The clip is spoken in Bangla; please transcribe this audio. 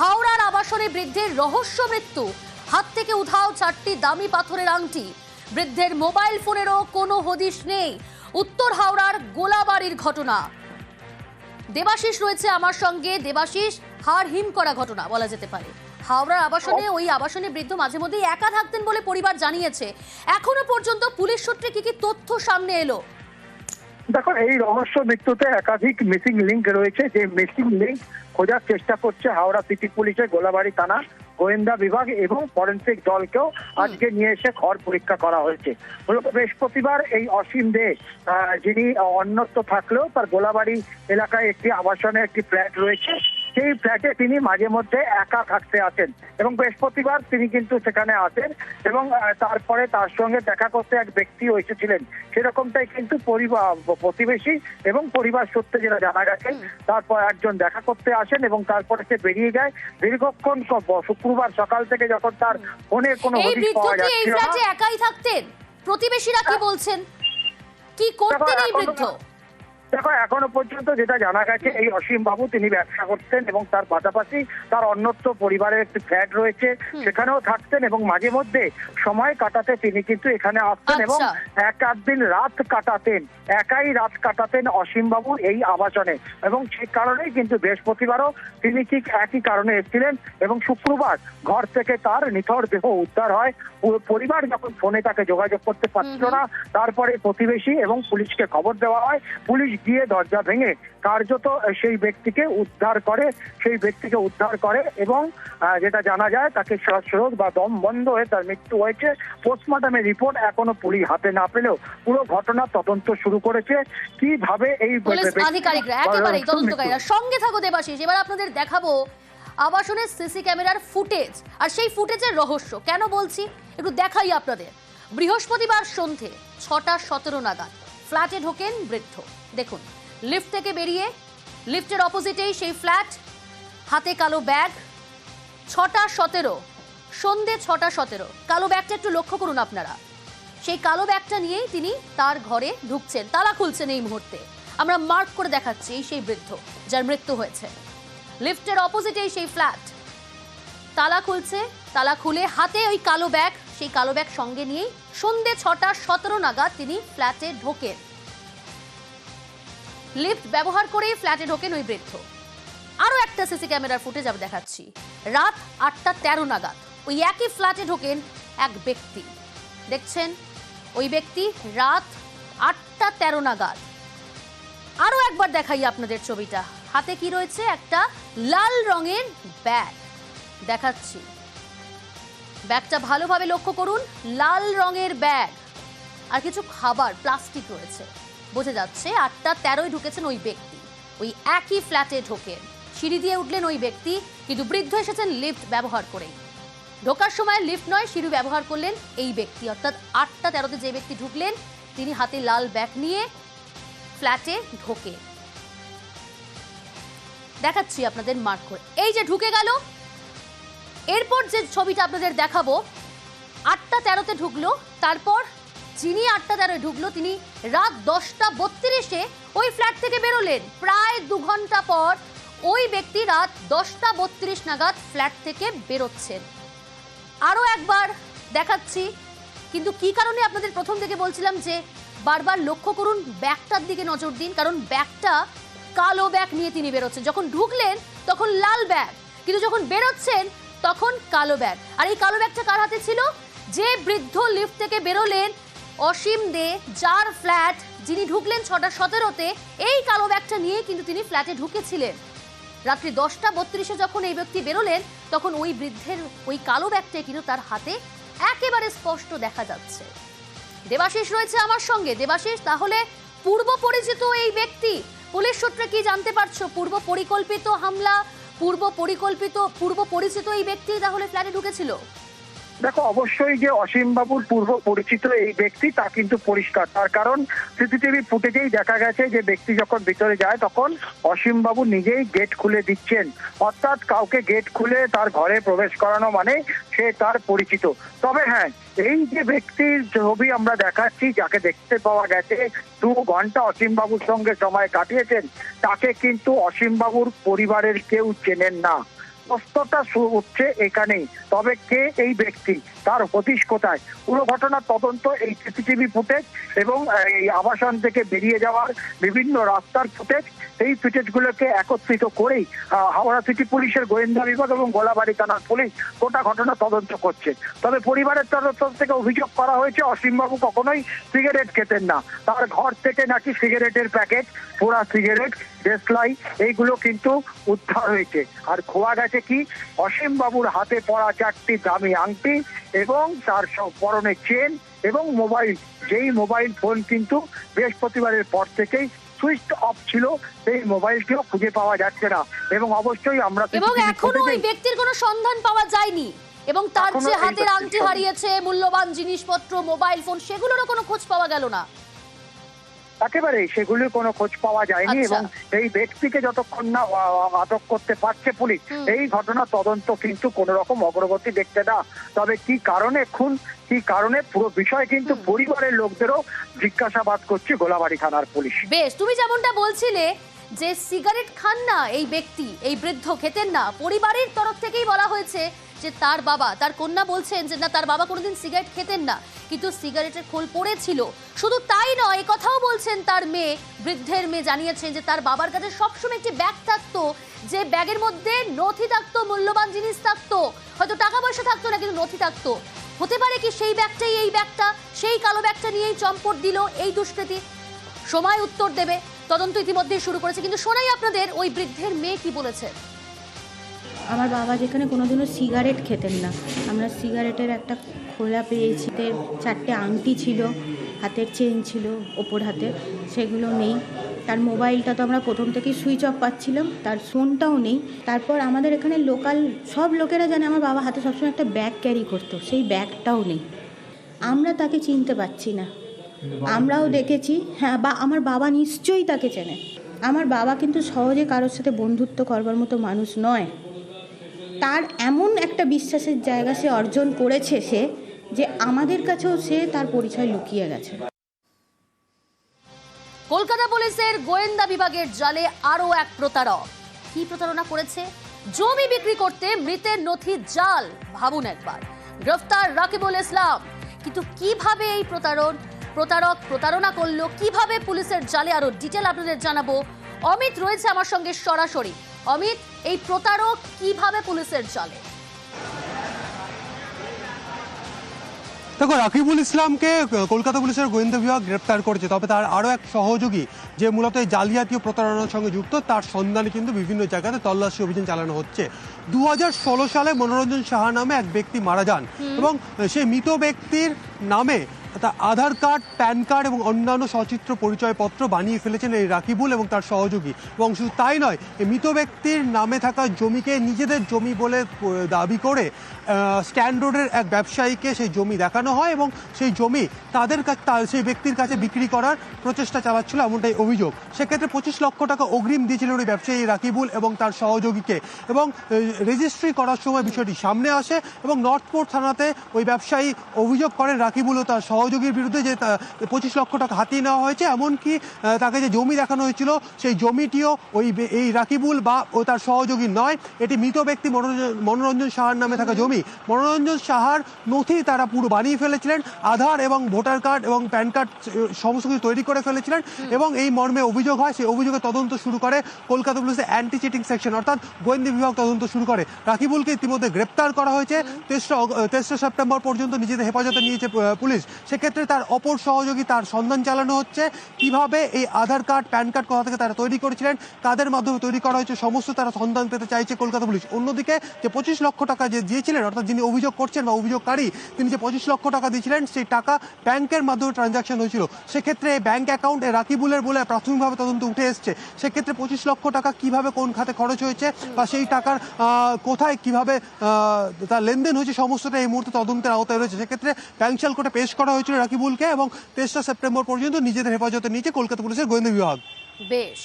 হাওড়ার আবাসনে বৃদ্ধের রহস্য মৃত্যু। হাত থেকে উধাও চারটি দামি পাথরের আংটি। বৃদ্ধের মোবাইল ফোনেরও কোনো হদিশ নেই। উত্তর হাওড়ার গোলাবাড়ির ঘটনা। দেবাশিস রয়েছে আমার সঙ্গে। দেবাশিস হাড় হিম করা ঘটনা বলা যেতে পারে। হাওড়ার আবাসনে ওই আবাসনে বৃদ্ধ মাঝে মধ্যেই একা থাকতেন বলে পরিবার জানিয়েছে। এখনও পর্যন্ত পুলিশ সূত্রে কি কি তথ্য সামনে এলো? দেখো এই রহস্য মৃত্যুতে একাধিক মিসিং লিঙ্ক রয়েছে। যে মিসিং লিঙ্ক খোঁজার চেষ্টা করছে হাওড়া সিটি পুলিশের গোলাবাড়ি থানা গোয়েন্দা বিভাগ এবং ফরেন্সিক দলকেও আজকে নিয়ে এসে ঘর পরীক্ষা করা হয়েছে। মূলত বৃহস্পতিবার এই অসীম দে যিনি অন্যত্র থাকলেও তার গোলাবাড়ি এলাকায় একটি আবাসনের একটি ফ্ল্যাট রয়েছে। সেই ফ্ল্যাটে তিনি মাঝে মধ্যে একা থাকতে আসেন এবং বৃহস্পতিবার তিনি কিন্তু সেখানে আসেন এবং তারপরে তার সঙ্গে দেখা করতে এক ব্যক্তিও এসেছিলেন। সেরকমটাই কিন্তু পরিবার প্রতিবেশী এবং পরিবার সূত্রে যেটা জানা গেছে তারপর একজন দেখা করতে আসেন এবং তারপরে সে বেরিয়ে যায়। দীর্ঘক্ষণ শুক্রবার সকাল থেকে যখন তার ফোনে কোনো হদিশ পাওয়া কি যাচ্ছিল না। একাই থাকতেন? প্রতিবেশীরা কি বলছেন? কি করতেন এই বৃদ্ধ? দেখো এখনও পর্যন্ত যেটা জানা গেছে এই অসীম বাবু তিনি ব্যবসা করতেন এবং তার পাশাপাশি তার অন্যত্র পরিবারের একটি ফ্ল্যাট রয়েছে সেখানেও থাকতেন এবং মাঝে মধ্যে সময় কাটাতে তিনি কিন্তু এখানে আসতেন এবং আচ্ছা। এক আধ দিন রাত কাটাতেন একাই রাত কাটাতেন অসীম বাবু এই আবাসনে। এবং সেই কারণেই কিন্তু বৃহস্পতিবারও তিনি ঠিক একই কারণে এসেছিলেন এবং শুক্রবার ঘর থেকে তার নিথর দেহ উদ্ধার হয়। পরিবার যখন ফোনে তাকে যোগাযোগ করতে পারছিল না তারপরে প্রতিবেশী এবং পুলিশকে খবর দেওয়া হয়। পুলিশ গিয়ে দরজা ভেঙে কার্যত সেই ব্যক্তিকে উদ্ধার করে সেই ব্যক্তিকে উদ্ধার করে এবং যেটা জানা যায় তাকে শ্বাসরোধ বা দম বন্ধ হয়ে তার মৃত্যু হয়েছে। পোস্টমর্টমের রিপোর্ট এখনও পুলিশ হাতে না পেলেও পুরো ঘটনা তদন্ত শুরু করেছে। কীভাবে এই আধিকারিকরা একেবারেই তদন্তকারীরা। সঙ্গে থাকো দেবাশিস এবার আপনাদের দেখাবো আবাসনের সিসি ক্যামেরার ফুটেজ। আর সেই ফুটেজের রহস্য কেন বলছি? একটু দেখাই আপনাদের। বৃহস্পতিবার সন্ধে ছটা সতেরো নাগাদ ফ্ল্যাটে ঢোকেন বৃদ্ধ। দেখুন লিফট থেকে বেরিয়ে লিফটের অপোজিটেই সেই ফ্ল্যাট হাতে কালো ব্যাগ ছটা সতেরো, সন্ধে ছটা সতেরো। কালো ব্যাগটা একটু লক্ষ্য করুন আপনারা। সেই কালো ব্যাগটা নিয়েই তিনি তার ঘরে ঢুকছেন, তালা খুলছেন এই মুহূর্তে। আমরা মার্ক করে দেখাচ্ছি সেই বৃদ্ধ যার মৃত্যু হয়েছে। লিফটের অপোজিটেই সেই ফ্ল্যাট তালা খুলছে, তালা খুলে হাতে ওই কালো ব্যাগ সেই কালো ব্যাগ সঙ্গে নিয়েই সন্ধে ছটা সতেরো নাগাদ তিনি ফ্ল্যাটে ঢোকেন। লিফট ব্যবহার করেই ফ্ল্যাটে ঢোকেন ওই বৃদ্ধ আরও একটা সিসি ক্যামেরার ফুটেজ আমি দেখাচ্ছি। রাত আটটা তেরো নাগাদ ওই একই ফ্ল্যাটে ঢোকেন এক ব্যক্তি। দেখছেন? ওই ব্যক্তি রাত আটটা তেরো নাগাদ। আরও একবার দেখাই আপনাদের ছবিটা। হাতে কি রয়েছে? একটা লাল রঙের ব্যাগ। দেখাচ্ছি। ব্যাগটা ভালোভাবে লক্ষ্য করুন। লাল রঙের ব্যাগ। আর কিছু খাবার, প্লাস্টিক রয়েছে। বোঝা যাচ্ছে আটটা তেরোয় ঢুকেছেন ওই ব্যক্তি। ওই একই ফ্ল্যাটে ঢোকেন সিঁড়ি দিয়ে উঠলেন ওই ব্যক্তি, কিন্তু বৃদ্ধ এসেছেন লিফট ব্যবহার করে ঢোকার সময় লিফট নয়, সিঁড়ি ব্যবহার করলেন এই ব্যক্তি। অর্থাৎ আটটা তেরোতে যে ব্যক্তি ঢুকলেন, তিনি হাতে লাল ব্যাগ নিয়ে ফ্ল্যাটে ঢোকে। দেখাচ্ছি আপনাদের মার্ক করে। এই যে ঢুকে গেল, এরপর যে ছবিটা আপনাদের দেখাবো, আটটা তেরোতে ঢুকলো, তারপর যিনি আটটা তেরোয় ঢুকলো, তিনি রাত দশটা বত্রিশে ওই ফ্ল্যাট থেকে বেরোলেন। প্রায় দু ঘণ্টা পর ওই ব্যক্তি রাত দশটা বত্রিশ নাগাদ ফ্ল্যাট থেকে বেরোচ্ছেন। আরও একবার দেখাচ্ছি, কিন্তু কি কারণে আপনাদের প্রথম থেকে বলছিলাম যে বারবার লক্ষ্য করুন, ব্যাগটার দিকে নজর দিন, কারণ ব্যাগটা কালো ব্যাগ নিয়ে তিনি বেরোচ্ছেন। যখন ঢুকলেন, তখন লাল ব্যাগ, কিন্তু যখন বেরোচ্ছেন, তখন কালো ব্যাগ। আর এই কালো ব্যাগটা কার হাতে ছিল? যে বৃদ্ধ লিফট থেকে বেরোলেন অসীম দে, যার ফ্ল্যাট যিনি ঢুকলেন ছটা সতেরোতে, এই কালো ব্যাগটা নিয়ে কিন্তু তিনি ফ্ল্যাটে ঢুকেছিলেন। রাত্রি দশটা বত্রিশে যখন এই ব্যক্তি বেরোলেন, তখন ওই বৃদ্ধের ওই কালো ব্যাগটাই কিন্তু তার হাতে একেবারে স্পষ্ট দেখা যাচ্ছে। দেবাশিস রয়েছে আমার সঙ্গে। দেবাশিস, তাহলে পূর্ব পরিচিত এই ব্যক্তি? পুলিশ সূত্রে কি জানতে পারছ? পূর্ব পরিকল্পিত হামলা, পূর্ব পরিকল্পিত, পূর্ব পরিচিত এই ব্যক্তি তাহলে ফ্ল্যাটে ঢুকেছিল? দেখো, অবশ্যই যে অসীম বাবুর পূর্ব পরিচিত এই ব্যক্তি, তা কিন্তু পরিষ্কার। তার কারণ, সিসিটিভি ফুটেজেই দেখা গেছে যে ব্যক্তি যখন ভিতরে যায়, তখন অসীম বাবু নিজেই গেট খুলে দিচ্ছেন। অর্থাৎ কাউকে গেট খুলে তার ঘরে প্রবেশ করানো মানে সে তার পরিচিত। তবে হ্যাঁ এই যে ব্যক্তির ছবি আমরা দেখাচ্ছি, যাকে দেখতে পাওয়া গেছে, দু ঘণ্টা অসীম বাবুর সঙ্গে সময় কাটিয়েছেন, তাকে কিন্তু অসীম বাবুর পরিবারের কেউ চেনেন না। প্রশ্নটা শু- উঠছে এখানেই। তবে কে এই ব্যক্তি? তার হদিশ কোথায়? পুরো ঘটনার তদন্ত এই সিসিটিভি ফুটেজ এবং এই আবাসন থেকে বেরিয়ে যাওয়ার বিভিন্ন রাস্তার ফুটেজ এই ফুটেজগুলোকে একত্রিত করেই হাওড়া সিটি পুলিশের গোয়েন্দা বিভাগ এবং গোলাবাড়ি থানার পুলিশ গোটা ঘটনা তদন্ত করছে। তবে পরিবারের তরফ থেকে অভিযোগ করা হয়েছে, অসীমবাবু কখনোই সিগারেট খেতেন না। তার ঘর থেকে নাকি সিগারেটের প্যাকেট পোড়া সিগারেট দেশলাই এইগুলো কিন্তু উদ্ধার হয়েছে। আর খোয়া গেছে কি? অসীম বাবুর হাতে পড়া চারটি দামি আংটি এবং তার পরনে চেন এবং মোবাইল। যেই মোবাইল ফোন কিন্তু বৃহস্পতিবারের পর থেকেই সুইচ অফ ছিল সেই মোবাইলটিও খুঁজে পাওয়া যাচ্ছে না। এবং অবশ্যই আমরা এবং এখনও ওই ব্যক্তির কোনো সন্ধান পাওয়া যায়নি। এবং তার যে হাতের আংটি হারিয়েছে মূল্যবান জিনিসপত্র মোবাইল ফোন সেগুলোরও কোনো খোঁজ পাওয়া গেল না। একেবারে সেগুলির কোনো খোঁজ পাওয়া যায়নি আচ্ছা। এবং এই ব্যক্তিকে যতক্ষণ না আটক করতে পারছে পুলিশ এই ঘটনা তদন্ত কিন্তু কোন রকম অগ্রগতি দেখতে না তবে কি কারণে খুন কি কারণে পুরো বিষয় কিন্তু। পরিবারের লোকদেরও জিজ্ঞাসাবাদ করছে গোলাবাড়ি থানার পুলিশ বেশ তুমি যেমনটা বলছিলে যে সিগারেট খান না এই ব্যক্তি, এই বৃদ্ধ খেতেন না। পরিবারের তরফ থেকেই বলা হয়েছে যে তার বাবা, তার কন্যা বলছেন যে, না, তার বাবা কোনোদিন সিগারেট খেতেন না। কিন্তু সিগারেটের খোল পড়েছিল। শুধু তাই নয় কথাও বলছেন তার মেয়ে, বৃদ্ধের মেয়ে জানিয়েছেন যে, তার বাবার কাছে সবসময় একটি ব্যাগ থাকতো, যে ব্যাগের মধ্যে নথি থাকতো, মূল্যবান জিনিস থাকতো। হয়তো টাকা পয়সা থাকতো না, কিন্তু নথি থাকতো। হতে পারে কি সেই ব্যাগটাই এই ব্যাগটা, সেই কালো ব্যাগটা নিয়েই চম্পট দিল এই দুষ্কৃতী। সময় উত্তর দেবে। তদন্ত ইতিমধ্যেই শুরু করেছে। কিন্তু শোনাই আপনাদের ওই বৃদ্ধের মেয়ে কি বলেছে। আমার বাবা যেখানে কোনোদিনও সিগারেট খেতেন না। আমরা সিগারেটের একটা খোলা পেয়েছি। চারটে আংটি ছিল, হাতের চেন ছিল, ওপর হাতে, সেগুলো নেই। তার মোবাইলটা তো আমরা প্রথম থেকেই সুইচ অফ পাচ্ছিলাম, তার ফোনটাও নেই। তারপর আমাদের এখানে লোকাল, সব লোকেরা জানে আমার বাবা হাতে সবসময় একটা ব্যাগ ক্যারি করতো, সেই ব্যাগটাও নেই। আমরা তাকে চিনতে পারছি না। আমরাও দেখেছি হ্যাঁ বা আমার বাবা নিশ্চয়ই তাকে চেনে। আমার বাবা কিন্তু সহজে কারোর সাথে বন্ধুত্ব করবার মতো মানুষ নয়। তার এমন একটা বিশ্বাসের জায়গা সে অর্জন করেছে সে, যে আমাদের কাছেও সে তার পরিচয় লুকিয়ে গেছে। কলকাতা পুলিশের গোয়েন্দা বিভাগের জালে আরও এক প্রতারক। কি প্রতারণা করেছে? জমি বিক্রি করতে মৃতের নথি জাল, ভাবুন একবার। গ্রেফতার রাকিবুল ইসলাম। কিন্তু কীভাবে এই প্রতারণ? প্রতারক প্রতারণা করল কীভাবে পুলিশের জালে আরও ডিটেল আপনাদের জানাব। অমিত রয়েছে আমার সঙ্গে সরাসরি। অমিত এই প্রতারক কীভাবে পুলিশের জালে? দেখো রাকিবুল ইসলামকে কলকাতা পুলিশের গোয়েন্দা বিভাগ গ্রেপ্তার করেছে তবে তার আরও এক সহযোগী যে মূলত এই জালিয়াতীয় প্রতারণার সঙ্গে যুক্ত তার সন্ধানে কিন্তু বিভিন্ন জায়গাতে তল্লাশি অভিযান চালানো হচ্ছে। দু হাজার ষোলো সালে মনোরঞ্জন সাহা নামে এক ব্যক্তি মারা যান এবং সেই মৃত ব্যক্তির নামে তা আধার কার্ড, প্যান কার্ড এবং অন্যান্য সচিত্র পরিচয়পত্র বানিয়ে ফেলেছেন এই রাকিবুল এবং তার সহযোগী। এবং শুধু তাই নয় মৃত ব্যক্তির নামে থাকা জমিকে নিজেদের জমি বলে দাবি করে স্ট্যান্ড রোডের এক ব্যবসায়ীকে সেই জমি দেখানো হয় এবং সেই জমি তাদের সেই ব্যক্তির কাছে বিক্রি করার প্রচেষ্টা চালাচ্ছিল এমনটাই অভিযোগ। সেক্ষেত্রে পঁচিশ লক্ষ টাকা অগ্রিম দিয়েছিলেন ওই ব্যবসায়ী রাকিবুল এবং তার সহযোগীকে এবং রেজিস্ট্রি করার সময় বিষয়টি সামনে আসে এবং নর্থপোর্ট থানাতে ওই ব্যবসায়ী অভিযোগ করেন রাকিবুল ও তার সহযোগীর বিরুদ্ধে যে পঁচিশ লক্ষ টাকা হাতিয়ে নেওয়া হয়েছে এমনকি তাকে যে জমি দেখানো হয়েছিল সেই জমিটিও ওই এই রাকিবুল বা ও তার সহযোগী নয়। এটি মৃত ব্যক্তি মনোরঞ্জন সাহার নামে থাকা জমি। মনোরঞ্জন সাহার নথি তারা পুরো বানিয়ে ফেলেছিলেন আধার এবং ভোটার কার্ড এবং প্যান কার্ড সমস্ত কিছু তৈরি করে ফেলেছিলেন এবং এই মর্মে অভিযোগ হয় সেই অভিযোগে তদন্ত শুরু করে কলকাতা পুলিশের অ্যান্টি চিটিং সেকশন অর্থাৎ গোয়েন্দা বিভাগ তদন্ত শুরু করে। রাকিবুলকে ইতিমধ্যে গ্রেপ্তার করা হয়েছে। তেসরা তেসরা সেপ্টেম্বর পর্যন্ত নিজেদের হেফাজতে নিয়েছে পুলিশ। সেক্ষেত্রে তার অপর সহযোগী তার সন্ধান চালানো হচ্ছে। কীভাবে এই আধার কার্ড, প্যান কার্ড কোথা থেকে তারা তৈরি করেছিলেন, কাদের মাধ্যমে তৈরি করা হয়েছে, সমস্ত তারা সন্ধান পেতে চাইছে কলকাতা পুলিশ। অন্যদিকে যে পঁচিশ লক্ষ টাকা যে দিয়েছিলেন, অর্থাৎ যিনি অভিযোগ করছেন বা অভিযোগকারী, তিনি যে পঁচিশ লক্ষ টাকা দিয়েছিলেন, সেই টাকা ব্যাংকের মাধ্যমে ট্রানজাকশন হয়েছিল। সেক্ষেত্রে ব্যাংক অ্যাকাউন্ট রাকিবুলের বলে প্রাথমিকভাবে তদন্ত উঠে এসছে। সেক্ষেত্রে পঁচিশ লক্ষ টাকা কীভাবে, কোন খাতে খরচ হয়েছে বা সেই টাকার কোথায় কীভাবে তার লেনদেন হয়েছে, সমস্তটা এই মুহূর্তে তদন্তের আওতায় রয়েছে। সেক্ষেত্রে ব্যাংশাল কোর্টে পেশ করা হয়েছিল রাকিবুলকে এবং তেসরা সেপ্টেম্বর পর্যন্ত নিজেদের হেফাজতে নিয়েছে কলকাতা পুলিশের গোয়েন্দা বিভাগ। বেশ।